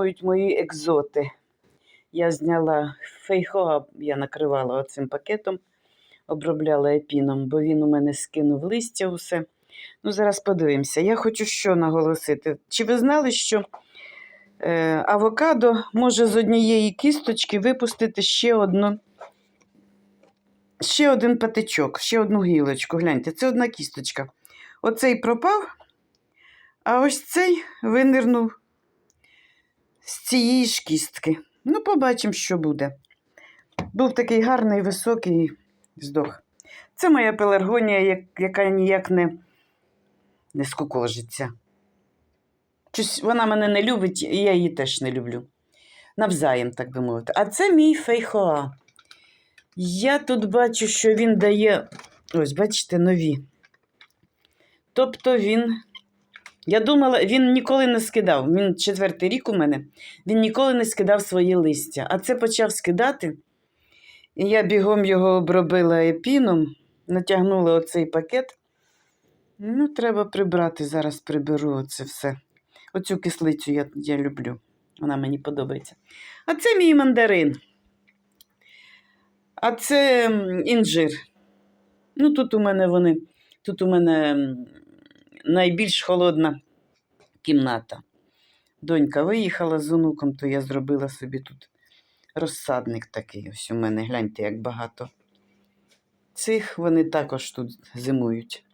зимують мої екзоти. Я зняла фейхоа, я накривала оцим пакетом, обробляла епіном, бо він у мене скинув листя усе. Ну, зараз подивимося. Я хочу що наголосити. Чи ви знали, що е, авокадо може з однієї кісточки випустити ще одну, ще один патичок, ще одну гілочку. Гляньте, це одна кісточка. Оцей пропав, а ось цей винирнув з цієї ж кістки. Ну, побачимо, що буде. Був такий гарний, високий здох. Це моя пеларгонія, як- яка ніяк не, не скукожиться. Щось вона мене не любить, і я її теж не люблю. Навзаєм, так би мовити. А це мій фейхоа. Я тут бачу, що він дає, ось, бачите, нові. Тобто він. Я думала, він ніколи не скидав. Він четвертий рік у мене, він ніколи не скидав свої листя. А це почав скидати. І я бігом його обробила епіном, натягнула оцей пакет. Ну, треба прибрати, зараз приберу оце все. Оцю кислицю я, я люблю. Вона мені подобається. А це мій мандарин. А це інжир. Ну, тут у мене вони, тут у мене найбільш холодна кімната. Донька виїхала з онуком, то я зробила собі тут розсадник такий. Ось у мене, гляньте, як багато. Цих вони також тут зимують.